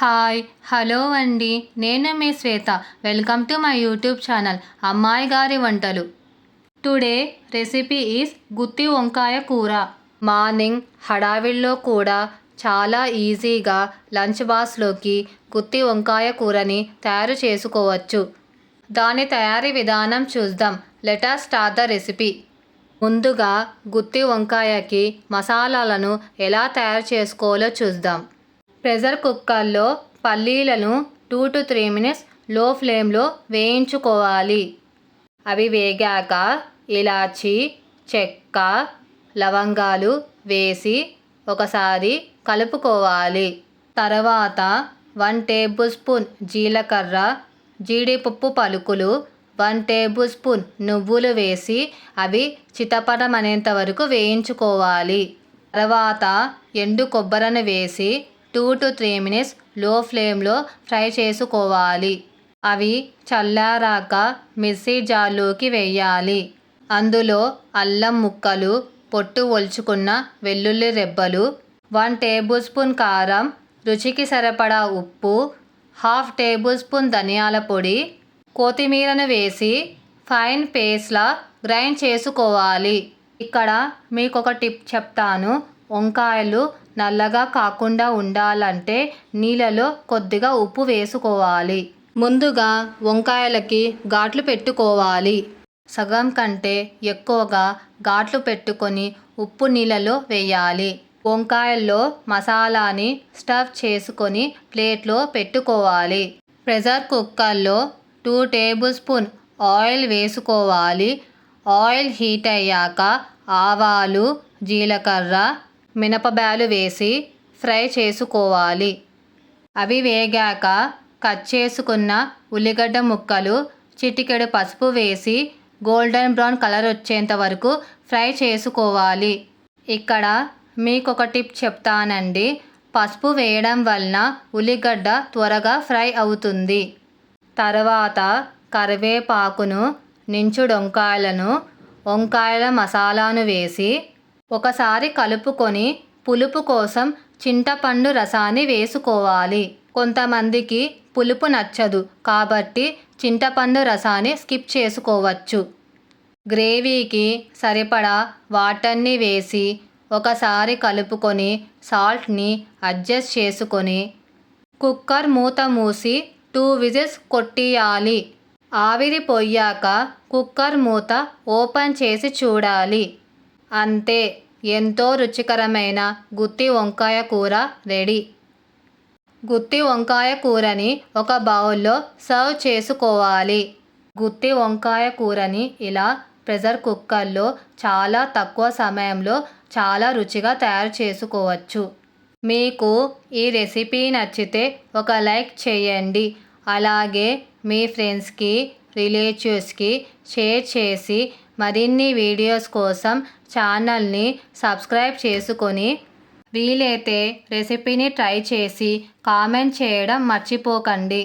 Hi hello అండి. నేను మీ Shweta. Welcome to my YouTube channel అమ్మాయి గారి వంటలు. టుడే రెసిపీ ఈజ్ గుత్తి వంకాయ కూర. మార్నింగ్ హడావిడిలో కూడా చాలా ఈజీగా లంచ్ బాక్స్లోకి గుత్తి వంకాయ కూరని తయారు చేసుకోవచ్చు. దాని తయారీ విధానం చూద్దాం. Let's start the recipe. ముందుగా గుత్తి వంకాయకి మసాలాలను ఎలా తయారు చేసుకోవాలో చూద్దాం. ప్రెషర్ కుక్కర్లో పల్లీలను టూ టు త్రీ మినిట్స్లో ఫ్లేమ్లో వేయించుకోవాలి. అవి వేగాక ఇలాచి చెక్క లవంగాలు వేసి ఒకసారి కలుపుకోవాలి. తర్వాత వన్ టేబుల్ స్పూన్ జీలకర్ర జీడిపప్పు పలుకులు వన్ టేబుల్ స్పూన్ నువ్వులు వేసి అవి చితపడమనేంత వరకు వేయించుకోవాలి. తర్వాత ఎండు కొబ్బరిని వేసి టూ టు త్రీ మినిట్స్లో ఫ్లేమ్లో ఫ్రై చేసుకోవాలి. అవి చల్లారాక మిక్సీ జార్లోకి వేయాలి. అందులో అల్లం ముక్కలు పొట్టు ఒలుచుకున్న వెల్లుల్లి రెబ్బలు వన్ టేబుల్ స్పూన్ కారం రుచికి సరిపడా ఉప్పు హాఫ్ టేబుల్ స్పూన్ ధనియాల పొడి కొత్తిమీరను వేసి ఫైన్ పేస్ట్లా గ్రైండ్ చేసుకోవాలి. ఇక్కడ మీకు ఒక టిప్ చెప్తాను. వంకాయలు నల్లగా కాకుండా ఉండాలంటే నీళ్ళలో కొద్దిగా ఉప్పు వేసుకోవాలి. ముందుగా వంకాయలకి ఘాట్లు పెట్టుకోవాలి. సగం కంటే ఎక్కువగా ఘాట్లు పెట్టుకొని ఉప్పు నీళ్ళలో వేయాలి. వంకాయల్లో మసాలాని స్టఫ్ చేసుకొని ప్లేట్లో పెట్టుకోవాలి. ప్రెషర్ కుక్కర్లో టూ టేబుల్ స్పూన్ ఆయిల్ వేసుకోవాలి. ఆయిల్ హీట్ అయ్యాక ఆవాలు జీలకర్ర మినపబ్యాలు వేసి ఫ్రై చేసుకోవాలి. అవి వేగాక కట్ చేసుకున్న ఉల్లిగడ్డ ముక్కలు చిటికెడు పసుపు వేసి గోల్డెన్ బ్రౌన్ కలర్ వచ్చేంత వరకు ఫ్రై చేసుకోవాలి. ఇక్కడ మీకు ఒక టిప్ చెప్తానండి. పసుపు వేయడం వలన ఉల్లిగడ్డ త్వరగా ఫ్రై అవుతుంది. తర్వాత కరివేపాకును నించుడొంకాయలను వంకాయల మసాలాను వేసి ఒకసారి కలుపుకొని పులుపు కోసం చింతపండు రసాన్ని వేసుకోవాలి. కొంతమందికి పులుపు నచ్చదు కాబట్టి చింతపండు రసాన్ని స్కిప్ చేసుకోవచ్చు. గ్రేవీకి సరిపడా వాటర్ని వేసి ఒకసారి కలుపుకొని సాల్ట్ని అడ్జస్ట్ చేసుకొని కుక్కర్ మూత మూసి టూ విజిల్స్ కొట్టియాలి. ఆవిరి పోయాక కుక్కర్ మూత ఓపెన్ చేసి చూడాలి. అంతే. ఎంతో రుచికరమైన గుత్తి వంకాయ కూర రెడీ. గుత్తి వంకాయ కూరని ఒక బౌల్లో సర్వ్ చేసుకోవాలి. గుత్తి వంకాయ కూరని ఇలా ప్రెషర్ కుక్కర్లో చాలా తక్కువ సమయంలో చాలా రుచిగా తయారు చేసుకోవచ్చు. మీకు ఈ రెసిపీ నచ్చితే ఒక లైక్ చేయండి. అలాగే మీ ఫ్రెండ్స్కి రిలేటివ్స్కి షేర్ చేసి మరిన్ని వీడియోస్ కోసం ఛానల్ని సబ్స్క్రైబ్ చేసుకొని వీలైతే రెసిపీని ట్రై చేసి కామెంట్ చేయడం మర్చిపోకండి.